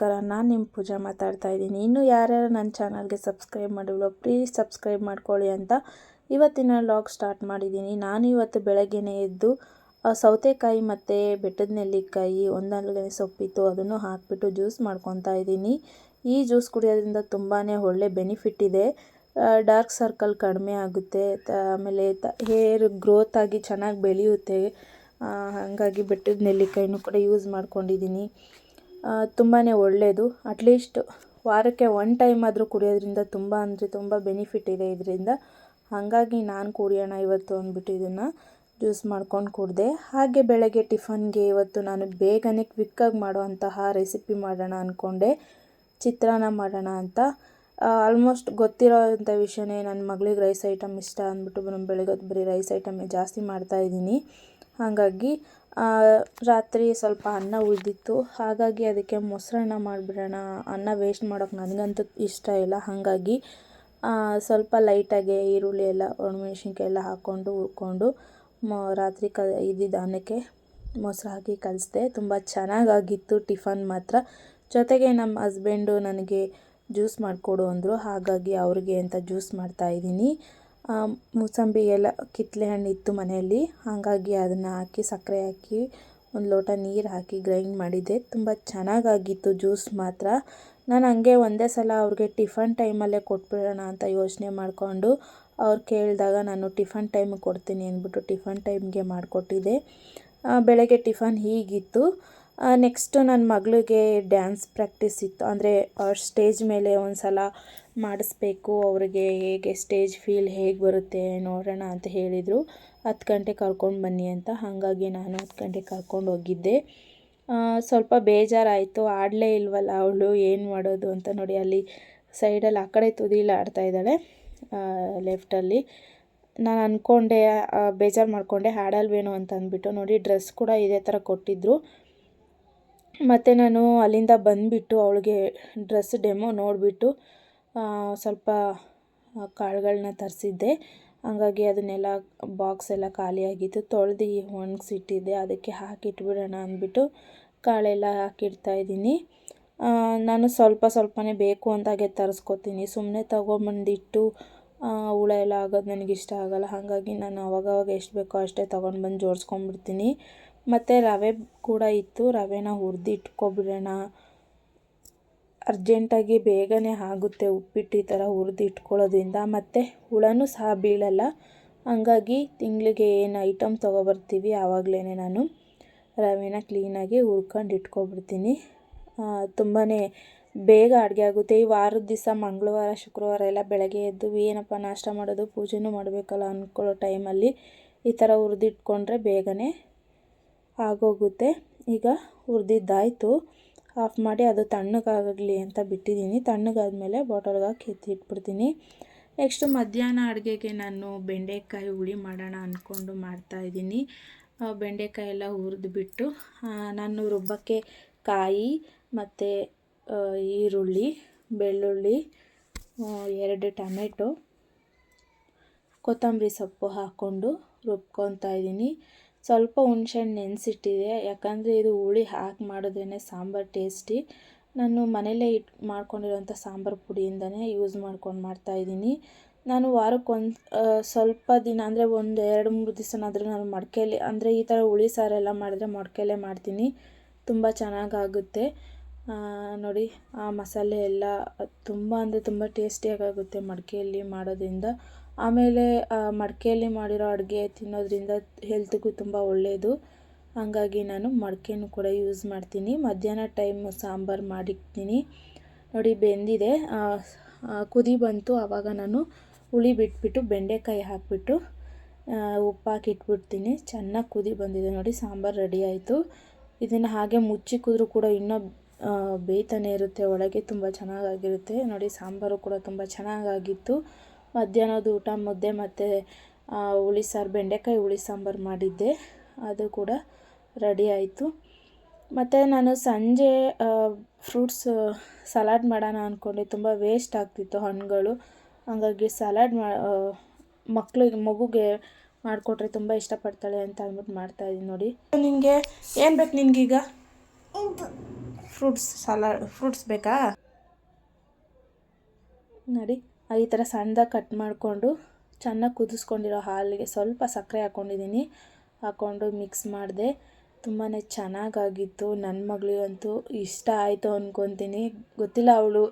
ನಮಸ್ಕಾರ ನಾನು ನಿಮ್ಮ ಪೂಜಾ ಮಾತಾಡ್ತಾ ಇದ್ದೀನಿ. ಇನ್ನೂ ಯಾರ್ಯಾರು ನನ್ನ ಚಾನಲ್ಗೆ ಸಬ್ಸ್ಕ್ರೈಬ್ ಮಾಡಿಲ್ವೋ, ಪ್ಲೀಸ್ ಸಬ್ಸ್ಕ್ರೈಬ್ ಮಾಡ್ಕೊಳ್ಳಿ ಅಂತ ಇವತ್ತಿನ ಲಾಗ್ ಸ್ಟಾರ್ಟ್ ಮಾಡಿದ್ದೀನಿ. ನಾನು ಇವತ್ತು ಬೆಳಗ್ಗೆನೇ ಎದ್ದು ಸೌತೆಕಾಯಿ ಮತ್ತು ಬೆಟ್ಟದ ನೆಲ್ಲಿಕಾಯಿ ಒಂದಲ್ಗನೆ ಸೊಪ್ಪಿತ್ತು, ಅದನ್ನು ಹಾಕಿಬಿಟ್ಟು ಜ್ಯೂಸ್ ಮಾಡ್ಕೊತಾ ಇದ್ದೀನಿ. ಈ ಜ್ಯೂಸ್ ಕುಡಿಯೋದ್ರಿಂದ ತುಂಬಾ ಒಳ್ಳೆ ಬೆನಿಫಿಟ್ ಇದೆ. ಡಾರ್ಕ್ ಸರ್ಕಲ್ ಕಡಿಮೆ ಆಗುತ್ತೆ. ಆಮೇಲೆ ತ, ಹೇರ್ ಗ್ರೋತ್ ಆಗಿ ಚೆನ್ನಾಗಿ ಬೆಳೆಯುತ್ತೆ. ಹಾಗಾಗಿ ಬೆಟ್ಟದ ನೆಲ್ಲಿಕಾಯಿನೂ ಕೂಡ ಯೂಸ್ ಮಾಡ್ಕೊಂಡಿದ್ದೀನಿ. ತುಂಬಾ ಒಳ್ಳೆಯದು ಅಟ್ಲೀಸ್ಟ್ ವಾರಕ್ಕೆ ಒನ್ ಟೈಮ್ ಆದರೂ ಕುಡಿಯೋದ್ರಿಂದ ತುಂಬ ಅಂದರೆ ತುಂಬ ಬೆನಿಫಿಟ್ ಇದೆ ಇದರಿಂದ. ಹಾಗಾಗಿ ನಾನು ಕುಡಿಯೋಣ ಇವತ್ತು ಅಂದ್ಬಿಟ್ಟು ಇದನ್ನು ಜ್ಯೂಸ್ ಮಾಡ್ಕೊಂಡು ಕುಡಿದೆ. ಹಾಗೆ ಬೆಳಗ್ಗೆ ಟಿಫನ್ಗೆ ಇವತ್ತು ನಾನು ಬೇಗನೆ ಕ್ವಿಕ್ಕಾಗಿ ಮಾಡುವಂತಹ ರೆಸಿಪಿ ಮಾಡೋಣ ಅಂದ್ಕೊಂಡೆ ಚಿತ್ರಾನ್ನ ಮಾಡೋಣ ಅಂತ. ಆಲ್ಮೋಸ್ಟ್ ಗೊತ್ತಿರೋವಂಥ ವಿಷಯನೇ ನನ್ನ ಮಗಳಿಗೆ ರೈಸ್ ಐಟಮ್ ಇಷ್ಟ ಅಂದ್ಬಿಟ್ಟು ನಾನು ಬೆಳಗ್ಗೆ ಹೊತ್ತು ಬರೀ ರೈಸ್ ಐಟಮ್ ಜಾಸ್ತಿ ಮಾಡ್ತಾಯಿದ್ದೀನಿ ಹಾಗಾಗಿ ರಾತ್ರಿ ಸ್ವಲ್ಪ ಅನ್ನ ಉಳಿದಿತ್ತು. ಹಾಗಾಗಿ ಅದಕ್ಕೆ ಮೊಸರನ್ನ ಮಾಡಿಬಿಡೋಣ. ಅನ್ನ ವೇಸ್ಟ್ ಮಾಡೋಕೆ ನನಗಂತೂ ಇಷ್ಟ ಇಲ್ಲ. ಹಾಗಾಗಿ ಸ್ವಲ್ಪ ಲೈಟಾಗಿ ಈರುಳ್ಳಿ ಎಲ್ಲ ಒಣಮೆಣ್ಸಿನ್ಕಾಯಿ ಎಲ್ಲ ಹಾಕ್ಕೊಂಡು ಹುರ್ಕೊಂಡು, ಮ, ರಾತ್ರಿ ಕ, ಇದ್ದಿದ್ದ ಅನ್ನಕ್ಕೆ ಮೊಸರು ಹಾಕಿ ಕಲಿಸ್ದೆ. ತುಂಬ ಚೆನ್ನಾಗಾಗಿತ್ತು ಟಿಫನ್ ಮಾತ್ರ. ಜೊತೆಗೆ ನಮ್ಮ ಹಸ್ಬೆಂಡು ನನಗೆ ಜ್ಯೂಸ್ ಮಾಡಿಕೊಡು ಅಂದರು. ಹಾಗಾಗಿ ಅವ್ರಿಗೆ ಅಂತ ಜ್ಯೂಸ್ ಮಾಡ್ತಾಯಿದ್ದೀನಿ ಮೂಸಂಬಿ ಎಲ್ಲ ಕಿತ್ತಲೆ ಹಣ್ಣು ಇತ್ತು ಮನೆಯಲ್ಲಿ. ಹಾಗಾಗಿ ಅದನ್ನು ಹಾಕಿ, ಸಕ್ಕರೆ ಹಾಕಿ, ಒಂದು ಲೋಟ ನೀರು ಹಾಕಿ ಗ್ರೈಂಡ್ ಮಾಡಿದ್ದೆ. ತುಂಬ ಚೆನ್ನಾಗಾಗಿತ್ತು ಜ್ಯೂಸ್ ಮಾತ್ರ. ನಾನು ಹಂಗೆ ಒಂದೇ ಸಲ ಅವ್ರಿಗೆ ಟಿಫನ್ ಟೈಮಲ್ಲೇ ಕೊಟ್ಬಿಡೋಣ ಅಂತ ಯೋಚನೆ ಮಾಡಿಕೊಂಡು ಅವ್ರು ಕೇಳಿದಾಗ ನಾನು ಟಿಫನ್ ಟೈಮಿಗೆ ಕೊಡ್ತೀನಿ ಅಂದ್ಬಿಟ್ಟು ಟಿಫನ್ ಟೈಮ್ಗೆ ಮಾಡಿಕೊಟ್ಟಿದ್ದೆ. ಬೆಳಗ್ಗೆ ಟಿಫನ್ ಹೀಗಿತ್ತು. ನೆಕ್ಸ್ಟು ನನ್ನ ಮಗಳಿಗೆ ಡ್ಯಾನ್ಸ್ ಪ್ರಾಕ್ಟೀಸ್ ಇತ್ತು. ಅಂದರೆ ಸ್ಟೇಜ್ ಮೇಲೆ ಒಂದು ಸಲ ಮಾಡಿಸ್ಬೇಕು, ಅವ್ರಿಗೆ ಹೇಗೆ ಸ್ಟೇಜ್ ಫೀಲ್ ಹೇಗೆ ಬರುತ್ತೆ ನೋಡೋಣ ಅಂತ ಹೇಳಿದರು. ಹತ್ತು ಗಂಟೆ ಕರ್ಕೊಂಡು ಬನ್ನಿ ಅಂತ. ಹಾಗಾಗಿ ನಾನು ಹತ್ತು ಗಂಟೆಗೆ ಕರ್ಕೊಂಡು ಹೋಗಿದ್ದೆ. ಸ್ವಲ್ಪ ಬೇಜಾರಾಯಿತು. ಆಡಲೇ ಇಲ್ವಲ್ಲ ಅವಳು, ಏನು ಮಾಡೋದು ಅಂತ ನೋಡಿ ಅಲ್ಲಿ ಸೈಡಲ್ಲಿ ಆ ಕಡೆ ತುದಿಲಿ ಆಡ್ತಾ ಇದ್ದಾಳೆ ಲೆಫ್ಟಲ್ಲಿ ನಾನು ಅಂದ್ಕೊಂಡೆ ಬೇಜಾರು ಮಾಡಿಕೊಂಡೆ, ಹಾಡಲ್ವೇನೋ ಅಂತ ಅಂದ್ಬಿಟ್ಟು ನೋಡಿ ಡ್ರೆಸ್ ಕೂಡ ಇದೇ ಥರ ಕೊಟ್ಟಿದ್ದರು ಮತ್ತು ನಾನು ಅಲ್ಲಿಂದ ಬಂದುಬಿಟ್ಟು ಅವಳಿಗೆ ಡ್ರೆಸ್ ಡೆಮೋ ನೋಡಿಬಿಟ್ಟು ಸ್ವಲ್ಪ ಕಾಳುಗಳನ್ನ ತರಿಸಿದ್ದೆ. ಹಂಗಾಗಿ ಅದನ್ನೆಲ್ಲ ಬಾಕ್ಸ್ ಎಲ್ಲ ಖಾಲಿಯಾಗಿತ್ತು. ತೊಳೆದು ಒಣಗಿಸಿಟ್ಟಿದ್ದೆ. ಅದಕ್ಕೆ ಹಾಕಿಟ್ಬಿಡೋಣ ಅಂದ್ಬಿಟ್ಟು ಕಾಳೆಲ್ಲ ಹಾಕಿಡ್ತಾ ಇದ್ದೀನಿ. ಆ, ನಾನು ಸ್ವಲ್ಪ ಸ್ವಲ್ಪನೇ ಬೇಕು ಅಂದಾಗೆ ತರಿಸ್ಕೊತೀನಿ. ಸುಮ್ಮನೆ ತೊಗೊಂಬಂದಿಟ್ಟು ಹುಳ ಎಲ್ಲ ಆಗೋದು ನನಗಿಷ್ಟ ಆಗಲ್ಲ. ಹಾಗಾಗಿ ನಾನು ಅವಾಗವಾಗ ಎಷ್ಟು ಬೇಕೋ ಅಷ್ಟೇ ತೊಗೊಂಡು ಬಂದು ಜೋಡಿಸ್ಕೊಂಡ್ಬಿಡ್ತೀನಿ. ಮತ್ತು ರವೆ ಕೂಡ ಇತ್ತು. ರವೆನ ಹುರ್ದು ಇಟ್ಕೊಬಿಡೋಣ. ಅರ್ಜೆಂಟಾಗಿ ಬೇಗನೆ ಆಗುತ್ತೆ ಉಪ್ಪಿಟ್ಟು ಈ ಥರ ಹುರ್ದು ಇಟ್ಕೊಳ್ಳೋದ್ರಿಂದ. ಮತ್ತು ಹುಳನೂ ಸಹ ಬೀಳಲ್ಲ. ಹಂಗಾಗಿ ತಿಂಗಳಿಗೆ ಏನು ಐಟಮ್ ತೊಗೊಬರ್ತೀವಿ ಆವಾಗಲೇ ನಾನು. ರವೆನ ಕ್ಲೀನಾಗಿ ಹುರ್ಕೊಂಡು ಇಟ್ಕೊಬಿಡ್ತೀನಿ. ತುಂಬಾ ಬೇಗ ಅಡುಗೆ ಆಗುತ್ತೆ. ಈ ವಾರದ ದಿವಸ ಮಂಗಳವಾರ, ಶುಕ್ರವಾರ ಎಲ್ಲ ಬೆಳಗ್ಗೆ ಎದ್ದು ಏನಪ್ಪ ನಾಷ್ಟ ಮಾಡೋದು, ಪೂಜೆನೂ ಮಾಡಬೇಕಲ್ಲ ಅಂದ್ಕೊಳ್ಳೋ ಟೈಮಲ್ಲಿ ಈ ಥರ ಹುರಿದಿಟ್ಕೊಂಡ್ರೆ ಬೇಗನೆ ಆಗೋಗುತ್ತೆ. ಈಗ ಹುರಿದಿದ್ದಾಯಿತು. ಆಫ್ ಮಾಡಿ ಅದು ತಣ್ಣಗಾಗಲಿ ಅಂತ ಬಿಟ್ಟಿದ್ದೀನಿ. ತಣ್ಣಗಾದ್ಮೇಲೆ ಬಾಟಲ್ಗೆ ಹಾಕಿ ಎತ್ತಿಟ್ಬಿಡ್ತೀನಿ. ನೆಕ್ಸ್ಟು ಮಧ್ಯಾಹ್ನ ಅಡುಗೆಗೆ ನಾನು ಬೆಂಡೆಕಾಯಿ ಹುಳಿ ಮಾಡೋಣ ಅಂದ್ಕೊಂಡು ಮಾಡ್ತಾಯಿದ್ದೀನಿ ಬೆಂಡೆಕಾಯಿ ಎಲ್ಲ ಹುರಿದ್ಬಿಟ್ಟು ನಾನು ರುಬ್ಬಕ್ಕೆ ಕಾಯಿ ಮತ್ತು ಈರುಳ್ಳಿ, ಬೆಳ್ಳುಳ್ಳಿ ಎರಡು ಟೊಮೆಟೊ, ಕೊತ್ತಂಬರಿ ಸೊಪ್ಪು ಹಾಕ್ಕೊಂಡು ರುಬ್ಕೊತಾ ಇದ್ದೀನಿ. ಸ್ವಲ್ಪ ಹುಣ್ಸೆಹಣ್ಣು ನೆನೆಸಿಟ್ಟಿದೆ, ಯಾಕಂದರೆ ಇದು ಹುಳಿ ಹಾಕಿ ಮಾಡಿದ್ರೇ ಸಾಂಬಾರು ಟೇಸ್ಟಿ. ನಾನು ಮನೆಯಲ್ಲೇ ಇಟ್ಟು ಮಾಡ್ಕೊಂಡಿರೋಂಥ ಸಾಂಬಾರು ಪುಡಿಯಿಂದನೇ ಯೂಸ್ ಮಾಡ್ಕೊಂಡು ಮಾಡ್ತಾಯಿದ್ದೀನಿ ನಾನು ವಾರಕ್ಕೊಂದು ಸ್ವಲ್ಪ ದಿನ, ಅಂದರೆ ಒಂದು ಎರಡು, ಮೂರು ದಿವಸನಾದರೂ ನಾನು ಮಡಕೆಯಲ್ಲಿ ಅಂದರೆ ಈ ಥರ ಹುಳಿ ಸಾರೆಲ್ಲ ಮಾಡಿದ್ರೆ ಮಡಿಕೆಯಲ್ಲೇ ಮಾಡ್ತೀನಿ. ತುಂಬ ಚೆನ್ನಾಗಾಗುತ್ತೆ. ನೋಡಿ, ಆ ಮಸಾಲೆ ಎಲ್ಲ ತುಂಬ, ಅಂದರೆ ತುಂಬ ಟೇಸ್ಟಿಯಾಗುತ್ತೆ ಮಡಿಕೆಯಲ್ಲಿ ಮಾಡೋದ್ರಿಂದ. ಆಮೇಲೆ ಮಡಿಕೆಯಲ್ಲಿ ಮಾಡಿರೋ ಅಡುಗೆ ತಿನ್ನೋದರಿಂದ ಹೆಲ್ತಿಗೂ ತುಂಬ ಒಳ್ಳೆಯದು ಹಾಗಾಗಿ ನಾನು ಮಡಿಕೆನೂ ಕೂಡ ಯೂಸ್ ಮಾಡ್ತೀನಿ. ಮಧ್ಯಾಹ್ನ ಟೈಮ್ ಸಾಂಬಾರು ಮಾಡಿರ್ತೀನಿ. ನೋಡಿ, ಬೆಂದಿದೆ. ಕುದಿ ಬಂತು. ಆವಾಗ ನಾನು ಹುಳಿ ಬಿಟ್ಬಿಟ್ಟು, ಬೆಂಡೆಕಾಯಿ ಹಾಕಿಬಿಟ್ಟು ಉಪ್ಪು ಹಾಕಿ ಇಟ್ಬಿಡ್ತೀನಿ. ಚೆನ್ನಾಗಿ ಕುದಿ ಬಂದಿದೆ. ನೋಡಿ, ಸಾಂಬಾರು ರೆಡಿ ಆಯಿತು. ಇದನ್ನು ಹಾಗೆ ಮುಚ್ಚಿಕಿದ್ರೂ ಕೂಡ ಇನ್ನೂ ಬೇಯ್ತಾನೆ ಇರುತ್ತೆ. ಒಳಗೆ ತುಂಬ ಚೆನ್ನಾಗಾಗಿರುತ್ತೆ. ನೋಡಿ, ಸಾಂಬಾರು ಕೂಡ ತುಂಬ ಚೆನ್ನಾಗಾಗಿತ್ತು. ಮಧ್ಯಾಹ್ನದ ಊಟ, ಮುದ್ದೆ ಮತ್ತು ಹುಳಿ ಸಾರು, ಬೆಂಡೆಕಾಯಿ ಹುಳಿ ಸಾಂಬಾರು ಮಾಡಿದ್ದೆ. ಅದು ಕೂಡ ರೆಡಿ ಆಯಿತು. ಮತ್ತು ನಾನು ಸಂಜೆ ಫ್ರೂಟ್ಸ್ ಸಲಾಡ್ ಮಾಡೋಣ ಅಂದ್ಕೊಂಡೆ ತುಂಬ ವೇಸ್ಟ್ ಆಗ್ತಿತ್ತು ಹಣ್ಣುಗಳು. ಹಾಗಾಗಿ ಸಲಾಡ್ ಮಾ ಮಕ್ಳಿಗೆ, ಮಗುಗೆ ಮಾಡಿಕೊಟ್ರೆ ತುಂಬ ಇಷ್ಟಪಡ್ತಾಳೆ ಅಂತ ಅಂದ್ಬಿಟ್ಟು ಮಾಡ್ತಾಯಿದ್ದೀನಿ ನೋಡಿ. ನಿನಗೆ ಏನು ಬೇಕು ನಿನಗೀಗ? ಫ್ರೂಟ್ಸ್, ಸಲಾಡ್, ಫ್ರೂಟ್ಸ್ ಬೇಕಾ? ನೋಡಿ. ಈ ಥರ ಸಣ್ಣದಾಗಿ ಕಟ್ ಮಾಡಿಕೊಂಡು ಚೆನ್ನಾಗಿ ಕುದಿಸ್ಕೊಂಡಿರೋ ಹಾಲಿಗೆ ಸ್ವಲ್ಪ ಸಕ್ಕರೆ ಹಾಕ್ಕೊಂಡಿದ್ದೀನಿ. ಹಾಕ್ಕೊಂಡು ಮಿಕ್ಸ್ ಮಾಡಿದೆ. ತುಂಬಾ ಚೆನ್ನಾಗಾಗಿತ್ತು. ನನ್ನ ಮಗಳಿಗಂತೂ ಇಷ್ಟ ಆಯಿತು ಅಂದ್ಕೊತೀನಿ ಗೊತ್ತಿಲ್ಲ ಅವಳು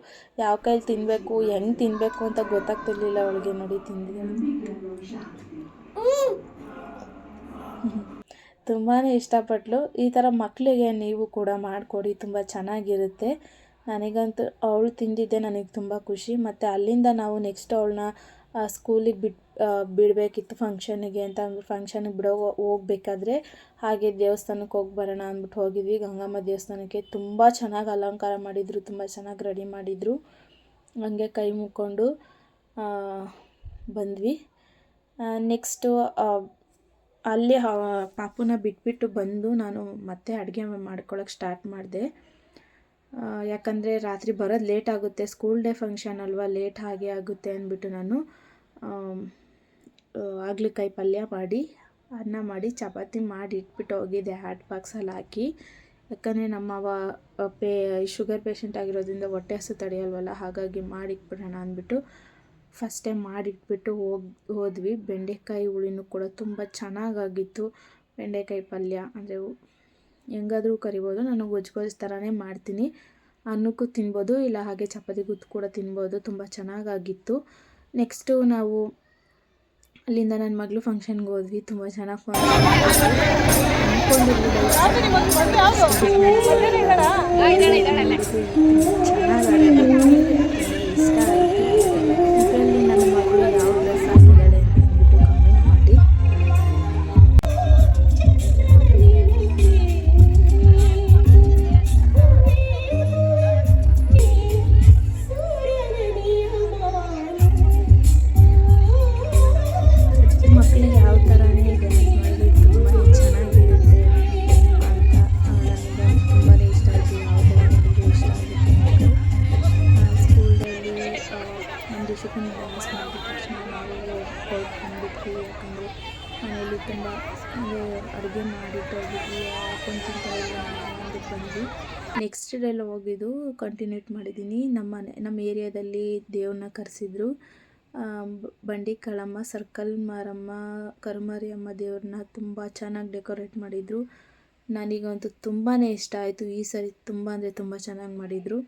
ಯಾವ ಕೈಲಿ ತಿನ್ನಬೇಕು ಹೆಂಗೆ ತಿನ್ನಬೇಕು ಅಂತ ಗೊತ್ತಾಗ್ತಿರ್ಲಿಲ್ಲ ಅವಳಿಗೆ. ನೋಡಿ ತಿಂದಿದ್ದಾಳೆ ತುಂಬಾ ಇಷ್ಟಪಟ್ಲು. ಈ ಥರ ಮಕ್ಕಳಿಗೆ ನೀವು ಕೂಡ ಮಾಡಿಕೊಡಿ. ತುಂಬ ಚೆನ್ನಾಗಿರುತ್ತೆ. ನನಗಂತೂ ಅವಳು ತಿಂದಿದ್ದೆ ನನಗೆ ತುಂಬ ಖುಷಿ. ಮತ್ತು ಅಲ್ಲಿಂದ ನಾವು ನೆಕ್ಸ್ಟ್ ಅವಳನ್ನ ಸ್ಕೂಲಿಗೆ ಬಿಟ್ಟು ಬಿಡಬೇಕಿತ್ತು ಫಂಕ್ಷನಿಗೆ ಅಂತ ಅಂದ್ಬಿಟ್ಟು ಫಂಕ್ಷನಿಗೆ ಬಿಡೋ, ಹೋಗ್ಬೇಕಾದ್ರೆ ಹಾಗೆ ದೇವಸ್ಥಾನಕ್ಕೆ ಹೋಗಿ ಬರೋಣ ಅಂದ್ಬಿಟ್ಟು ಹೋಗಿದ್ವಿ. ಗಂಗಮ್ಮ ದೇವಸ್ಥಾನಕ್ಕೆ ತುಂಬ ಚೆನ್ನಾಗಿ ಅಲಂಕಾರ ಮಾಡಿದರು, ತುಂಬ ಚೆನ್ನಾಗಿ ರೆಡಿ ಮಾಡಿದರು. ಹಂಗೆ ಕೈ ಮುಕ್ಕೊಂಡು ಬಂದ್ವಿ. ನೆಕ್ಸ್ಟು ಅಲ್ಲಿ ಪಾಪುನ ಬಿಟ್ಬಿಟ್ಟು ಬಂದು ನಾನು ಮತ್ತೆ ಅಡುಗೆ ಮಾಡ್ಕೊಳಕ್ಕೆ ಸ್ಟಾರ್ಟ್ ಮಾಡಿದೆ. ಯಾಕಂದರೆ ರಾತ್ರಿ ಬರೋದು ಲೇಟ್ ಆಗುತ್ತೆ ಸ್ಕೂಲ್ ಡೇ ಫಂಕ್ಷನ್ ಅಲ್ವಾ ಲೇಟ್ ಹಾಗೆ ಆಗುತ್ತೆ ಅಂದ್ಬಿಟ್ಟು ನಾನು ಹಾಗಲಕಾಯಿ ಪಲ್ಯ ಮಾಡಿ, ಅನ್ನ ಮಾಡಿ, ಚಪಾತಿ ಮಾಡಿ ಇಟ್ಬಿಟ್ಟು ಹೋಗಿದ್ದೆ ಹಾಟ್ ಬಾಕ್ಸಲ್ಲಿ ಹಾಕಿ. ಯಾಕಂದರೆ ನಮ್ಮವ ಪೇ ಶುಗರ್ ಪೇಷಂಟ್ ಆಗಿರೋದ್ರಿಂದ ಹೊಟ್ಟೆ ಹಸು ತಡೆಯಲ್ವಲ್ಲ, ಹಾಗಾಗಿ ಮಾಡಿಟ್ಬಿಡೋಣ ಅಂದ್ಬಿಟ್ಟು ಫಸ್ಟ್ ಟೈಮ್ ಮಾಡಿಟ್ಬಿಟ್ಟು ಹೋಗಿ, ಹೋದ್ವಿ. ಬೆಂಡೆಕಾಯಿ ಹುಳಿನೂ ಕೂಡ ತುಂಬ ಚೆನ್ನಾಗಾಗಿತ್ತು. ಬೆಂಡೆಕಾಯಿ ಪಲ್ಯ, ಅಂದರೆ ಹೆಂಗಾದ್ರೂ ಕರಿಬೋದು ನಾನು ಗೊಜ್ಜು ಗೊಜ್ಜು ಥರನೇ ಮಾಡ್ತೀನಿ. ಅನ್ನಕ್ಕೂ ತಿನ್ಬೋದು ಇಲ್ಲ ಹಾಗೆ ಚಪಾತಿ ಗುತ್ತು ಕೂಡ ತಿನ್ಬೋದು. ತುಂಬ ಚೆನ್ನಾಗಾಗಿತ್ತು. ನೆಕ್ಸ್ಟು ನಾವು ಅಲ್ಲಿಂದ ನನ್ನ ಮಗಳು ಫಂಕ್ಷನ್ಗೆ ಹೋದ್ವಿ. ತುಂಬ ಚೆನ್ನಾಗಿ ಚೆನ್ನಾಗಿ ಅಡುಗೆ ಮಾಡಿಟ್ಟೋಗಿದ್ವಿ ಹಾಕೊಂಡು ತಿಂತಾ ಅಂದ್ಬಿಟ್ಟು ಬಂದ್ವಿ ನೆಕ್ಸ್ಟ್ ಡೇಲ್ಲ ಹೋಗಿದ್ದು ಕಂಟಿನ್ಯೂಟ್ ಮಾಡಿದ್ದೀನಿ. ನಮ್ಮ ನಮ್ಮ ಏರಿಯಾದಲ್ಲಿ ದೇವ್ರನ್ನ ಕರೆಸಿದ್ರು. ಬಂಡಿ ಕಳಮ್ಮ ಸರ್ಕಲ್ ಮಾರಮ್ಮ ಕರುಮಾರಿಯಮ್ಮ ದೇವ್ರನ್ನ ತುಂಬ ಚೆನ್ನಾಗಿ ಡೆಕೋರೇಟ್ ಮಾಡಿದರು. ನನಗಂತೂ ತುಂಬಾ ಇಷ್ಟ ಆಯಿತು. ಈ ಸರಿ ತುಂಬ ಅಂದರೆ ತುಂಬ ಚೆನ್ನಾಗಿ ಮಾಡಿದರು.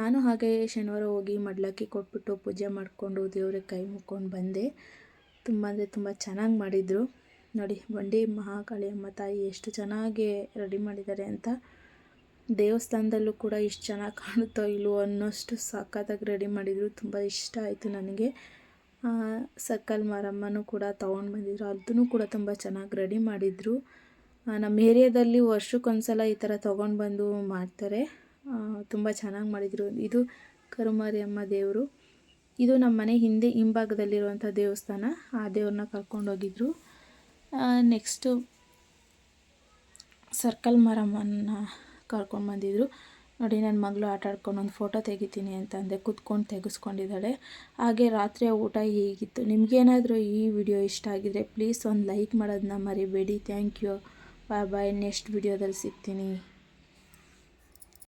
ನಾನು ಹಾಗೆ ಶನಿವಾರ ಹೋಗಿ ಮಡ್ಲಕ್ಕಿ ಕೊಟ್ಬಿಟ್ಟು ಪೂಜೆ ಮಾಡಿಕೊಂಡು ದೇವ್ರಿಗೆ ಕೈ ಮುಕ್ಕೊಂಡು ಬಂದೆ. ತುಂಬ ಅಂದರೆ ತುಂಬ ಚೆನ್ನಾಗಿ ಮಾಡಿದರು. ನೋಡಿ, ಬಂಡಿ ಮಹಾಕಾಳಿ ಅಮ್ಮ ತಾಯಿ ಎಷ್ಟು ಚೆನ್ನಾಗಿ ರೆಡಿ ಮಾಡಿದ್ದಾರೆ ಅಂತ. ದೇವಸ್ಥಾನದಲ್ಲೂ ಕೂಡ ಇಷ್ಟು ಚೆನ್ನಾಗಿ ಕಾಣುತ್ತೋ ಇಲ್ಲವೋ ಅನ್ನೋಷ್ಟು ಸಖತ್ತಾಗಿ ರೆಡಿ ಮಾಡಿದರು. ತುಂಬ ಇಷ್ಟ ಆಯಿತು ನನಗೆ. ಸರ್ಕಲ್ ಮಾರಮ್ಮನೂ ಕೂಡ ತೊಗೊಂಡು ಬಂದಿದ್ರು. ಅದನ್ನು ಕೂಡ ತುಂಬ ಚೆನ್ನಾಗಿ ರೆಡಿ ಮಾಡಿದರು. ನಮ್ಮ ಏರಿಯಾದಲ್ಲಿ ವರ್ಷಕ್ಕೊಂದ್ಸಲ ಈ ಥರ ತೊಗೊಂಡು ಬಂದು ಮಾಡ್ತಾರೆ. ತುಂಬ ಚೆನ್ನಾಗಿ ಮಾಡಿದರು. ಇದು ಕರುಮಾರಿಯಮ್ಮ ದೇವರು. ಇದು ನಮ್ಮ ಮನೆ ಹಿಂದೆ ಹಿಂಭಾಗದಲ್ಲಿರುವಂಥ ದೇವಸ್ಥಾನ. ಆ ದೇವ್ರನ್ನ ಕರ್ಕೊಂಡೋಗಿದ್ರು. ನೆಕ್ಸ್ಟು ಸರ್ಕಲ್ ಮರಮ್ಮನ ಕರ್ಕೊಂಡು ಬಂದಿದ್ರು. ನೋಡಿ ನನ್ನ ಮಗಳು ಆಟ ಆಡ್ಕೊಂಡು ಒಂದು ಫೋಟೋ ತೆಗಿತೀನಿ ಅಂತಂದೆ ಕುತ್ಕೊಂಡು ತೆಗೆಸ್ಕೊಂಡಿದ್ದಾಳೆ. ಹಾಗೆ ರಾತ್ರಿಯ ಊಟ ಹೀಗಿತ್ತು. ನಿಮಗೇನಾದರೂ ಈ ವಿಡಿಯೋ ಇಷ್ಟ ಆಗಿದ್ದರೆ ಪ್ಲೀಸ್ ಒಂದು ಲೈಕ್ ಮಾಡೋದನ್ನ ಮರಿಬೇಡಿ. Thank you bye bye next ವಿಡಿಯೋದಲ್ಲಿ ಸಿಗ್ತೀನಿ.